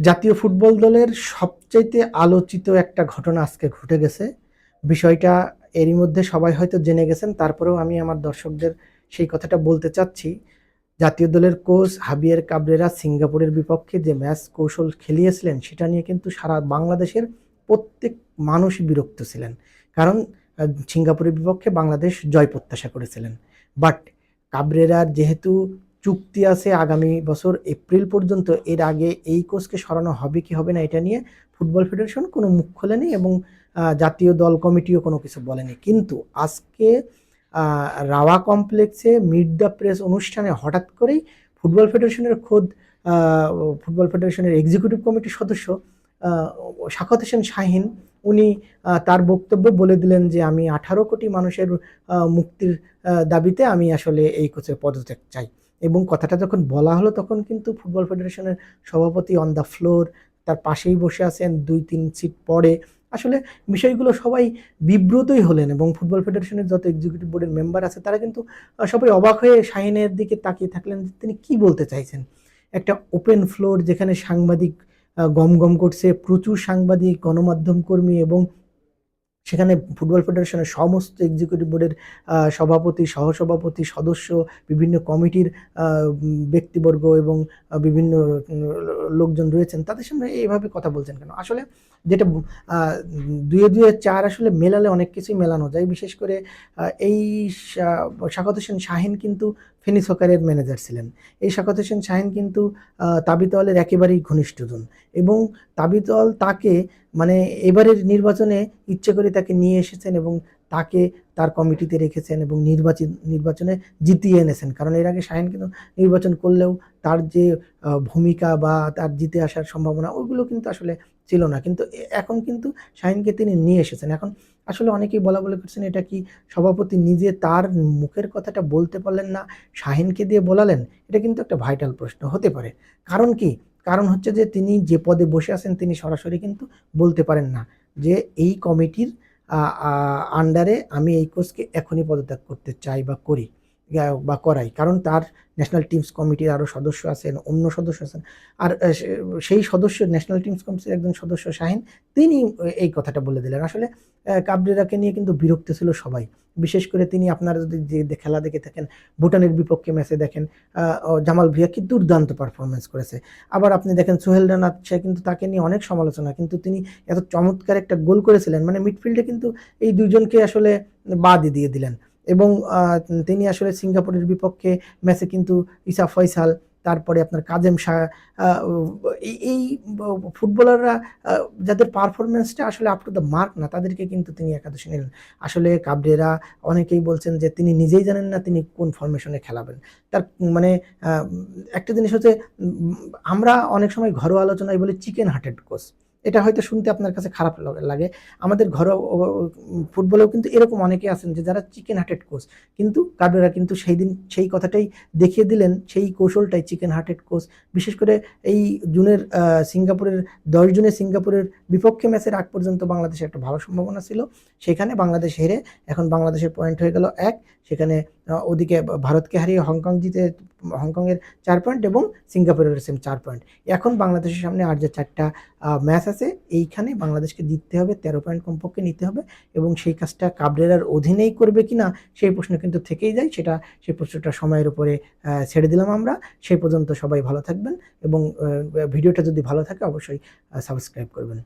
জাতীয় ফুটবল দলের সবচাইতে আলোচিত একটা ঘটনা আজকে ঘটে গেছে। বিষয়টা এরই মধ্যে সবাই হয়তো জেনে গেছেন, তারপরেও আমি আমার দর্শকদের সেই কথাটা বলতে চাচ্ছি। জাতীয় দলের কোচ হাবিয়ার কাবরেরা সিঙ্গাপুরের বিপক্ষে যে ম্যাচ কৌশল খেলিয়েছিলেন, সেটা নিয়ে কিন্তু সারা বাংলাদেশের প্রত্যেক মানুষই বিরক্ত ছিলেন। কারণ সিঙ্গাপুরের বিপক্ষে বাংলাদেশ জয় প্রত্যাশা করেছিলেন। বাট কাবরেরার যেহেতু চুক্তি আছে আগামী বছর এপ্রিল পর্যন্ত। এর আগে এই কোচকে সরানো হবে কি হবে না এটা নিয়ে ফুটবল ফেডারেশন কোনো মুখ খোলেনি এবং জাতীয় দল কমিটিও কোনো কিছু বলেনি। কিন্তু আজকে রাওয়া কমপ্লেক্সে মিড দ্য প্রেস অনুষ্ঠানে হঠাৎ করেই ফুটবল ফেডারেশনের খোদ ফুটবল ফেডারেশনের এক্সিকিউটিভ কমিটির সদস্য শাখাত হোসেন শাহিন, উনি তার বক্তব্য বলে দিলেন যে আমি আঠারো কোটি মানুষের মুক্তির দাবিতে আমি আসলে এই কোচের পদত্যাগ চাই। এবং কথাটা যখন বলা হলো তখন কিন্তু ফুটবল ফেডারেশনের সভাপতি অন দ্য ফ্লোর তার পাশেই বসে আছেন দুই তিন সিট পরে। আসলে বিষয়গুলো সবাই বিব্রতই হলেন এবং ফুটবল ফেডারেশনের যত এক্সিকিউটিভ বোর্ডের মেম্বার আছে, তারা কিন্তু সবাই অবাক হয়ে শাহিনের দিকে তাকিয়ে থাকলেন তিনি কি বলতে চাইছেন। একটা ওপেন ফ্লোর যেখানে সাংবাদিক গম গম করছে, প্রচুর সাংবাদিক, গণমাধ্যম কর্মী এবং সেখানে ফুটবল ফেডারেশনের সমস্ত এক্সিকিউটিভ বোর্ডের সভাপতি, সহসভাপতি, সদস্য, বিভিন্ন কমিটির ব্যক্তিবর্গ এবং বিভিন্ন লোকজন রয়েছেন, তাদের সামনে এইভাবে কথা বলছেন কেন? আসলে যেটা দুয়ে দুয়ে চার আসলে মেলালে অনেক কিছুই মেলানো যায়, বিশেষ করে এই শাখাত হোসেন শাহিন কিন্তু ফেনী সকারের ম্যানেজার ছিলেন। এই শাখাত হোসেন শাহিন কিন্তু তাবিতলের একেবারেই ঘনিষ্ঠজন এবং তাবিতল তাকে মানে এবারের নির্বাচনে ইচ্ছে করে তাকে নিয়ে এসেছেন এবং তাকে তার কমিটিতে রেখেছেন এবং নির্বাচন, নির্বাচনে জিতিয়ে এনেছেন। কারণ এর আগে শাহিন কিন্তু নির্বাচন করলেও তার যে ভূমিকা বা তার জিতে আসার সম্ভাবনা ওগুলো কিন্তু আসলে ছিল না। কিন্তু এখন কিন্তু শাহিনকে তিনি নিয়ে এসেছেন। এখন আসলে অনেকেই বলা বলে করছেন, এটা কি সভাপতি নিজে তার মুখের কথাটা বলতে পারলেন না? শাহিনকে দিয়ে বলালেন? এটা কিন্তু একটা ভাইটাল প্রশ্ন, হতে পারে। কারণ কি? কারণ হচ্ছে যে, তিনি যে পদে বসে আছেন, তিনি সরাসরি কিন্তু বলতে পারেন না। যে এই কমিটির আন্ডারে আমি এই কোর্সকে এখনই পদত্যাগ করতে চাই বা করি বা করাই। কারণ তার ন্যাশনাল টিমস কমিটির আরও সদস্য আছেন, অন্য সদস্য আছেন। আর সেই সদস্য ন্যাশনাল টিমস কমিটির একজন সদস্য শাহিন তিনি এই কথাটা বলে দিলেন। আসলে কাবরেরাকে নিয়ে কিন্তু বিরক্ত ছিল সবাই। বিশেষ করে তিনি আপনারা যদি যে খেলা দেখে থাকেন, ভুটানের বিপক্ষে ম্যাচে দেখেন জামাল ভিয়া কি দুর্দান্ত পারফরমেন্স করেছে। আবার আপনি দেখেন সোহেল রানাথ সে কিন্তু তাকে নিয়ে অনেক সমালোচনা, কিন্তু তিনি এত চমৎকার একটা গোল করেছিলেন মানে মিডফিল্ডে কিন্তু এই দুজনকে আসলে বাদই দিয়ে দিলেন। এবং তিনি আসলে সিঙ্গাপুরের বিপক্ষে ম্যাচে কিন্তু ইসা ফয়সাল তারপরে আপনার কাজেম শাহ এই ফুটবলাররা যাদের পারফরমেন্সটা আসলে আপ টু দ্য মার্ক না, তাদেরকে কিন্তু তিনি একাদশে নিলেন। আসলে কাবরেরা অনেকেই বলছেন যে, তিনি নিজেই জানেন না তিনি কোন ফরমেশনে খেলাবেন। তার মানে একটা জিনিস হচ্ছে আমরা অনেক সময় ঘরোয়া আলোচনায় বলি চিকেন হার্টেড কোচ এটা হয়তো শুনতে আপনার কাছে খারাপ লাগ- আমাদের ঘরোয়া ফুটবলেও কিন্তু এরকম অনেকে আছেন যে যারা চিকেন হার্টেড কোচ কিন্তু কাবরেরা কিন্তু সেই দিন সেই কথাটাই দেখিয়ে দিলেন, সেই কৌশলটাই চিকেন হার্টেড কোচ বিশেষ করে এই জুনের সিঙ্গাপুরের, দশ জুনে সিঙ্গাপুরের বিপক্ষে ম্যাচের আগ পর্যন্ত বাংলাদেশের একটা ভালো সম্ভাবনা ছিল। সেখানে বাংলাদেশ হেরে এখন বাংলাদেশের পয়েন্ট হয়ে গেল এক। সেখানে ওদিকে ভারতকে হারিয়ে হংকং জিতে হংকংয়ের চার পয়েন্ট এবং সিঙ্গাপুরের সেম চার পয়েন্ট। এখন বাংলাদেশের সামনে আর যে চারটা ম্যাচ আছে, এইখানে বাংলাদেশকে জিততে হবে, তেরো পয়েন্ট কমপক্ষে নিতে হবে এবং সেই কাজটা কাবরেরার অধীনেই করবে কিনা, সেই প্রশ্ন কিন্তু থেকেই যায়। সেটা, সেই প্রশ্নটা সময়ের উপরে ছেড়ে দিলাম আমরা। সেই পর্যন্ত সবাই ভালো থাকবেন এবং ভিডিওটা যদি ভালো থাকে, অবশ্যই সাবস্ক্রাইব করবেন।